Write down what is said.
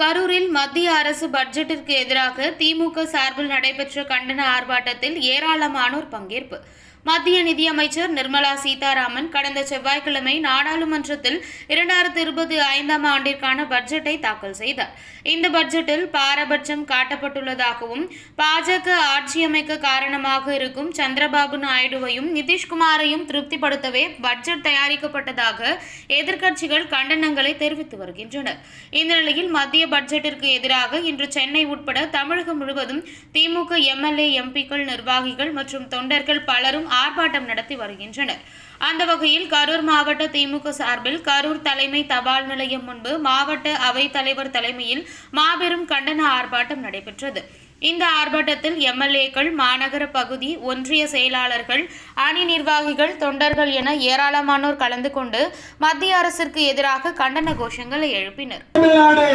கரூரில் மத்திய அரசு பட்ஜெட்டிற்கு எதிராக திமுக சார்பில் நடைபெற்ற கண்டன ஆர்ப்பாட்டத்தில் ஏராளமானோர் பங்கேற்பு. மத்திய நிதியமைச்சர் நிர்மலா சீதாராமன் கடந்த செவ்வாய்க்கிழமை நாடாளுமன்றத்தில் இரண்டாயிரத்தி இருபத்தி ஐந்தாம் ஆண்டிற்கான பட்ஜெட்டை தாக்கல் செய்தார். இந்த பட்ஜெட்டில் பாரபட்சம் காட்டப்பட்டுள்ளதாகவும் பாஜக ஆட்சியமைக்க காரணமாக இருக்கும் சந்திரபாபு நாயுடுவையும் நிதிஷ்குமாரையும் திருப்திப்படுத்தவே பட்ஜெட் தயாரிக்கப்பட்டதாக எதிர்க்கட்சிகள் கண்டனங்களை தெரிவித்து வருகின்றனர். இந்த நிலையில் மத்திய பட்ஜெட்டிற்கு எதிராக இன்று சென்னை உட்பட தமிழகம் முழுவதும் திமுக எம்எல்ஏ எம்பிக்கள் நிர்வாகிகள் மற்றும் தொண்டர்கள் பலரும் ஆர்ப்பாட்டம் நடத்தி வருகின்றனர். அந்த வகையில் கரூர் மாவட்ட திமுக சார்பில் கரூர் தலைமை தபால் நிலையம் முன்பு மாவட்ட அவைத் தலைவர் தலைமையில் மாபெரும் கண்டன ஆர்ப்பாட்டம் நடைபெற்றது. இந்த ஆர்ப்பாட்டத்தில் எம்எல்ஏக்கள் மாநகர பகுதி ஒன்றிய செயலாளர்கள் அணி நிர்வாகிகள் தொண்டர்கள் என ஏராளமானோர் கலந்து கொண்டு மத்திய அரசிற்கு எதிராக கண்டன கோஷங்களை எழுப்பினர். தமிழ்நாடு!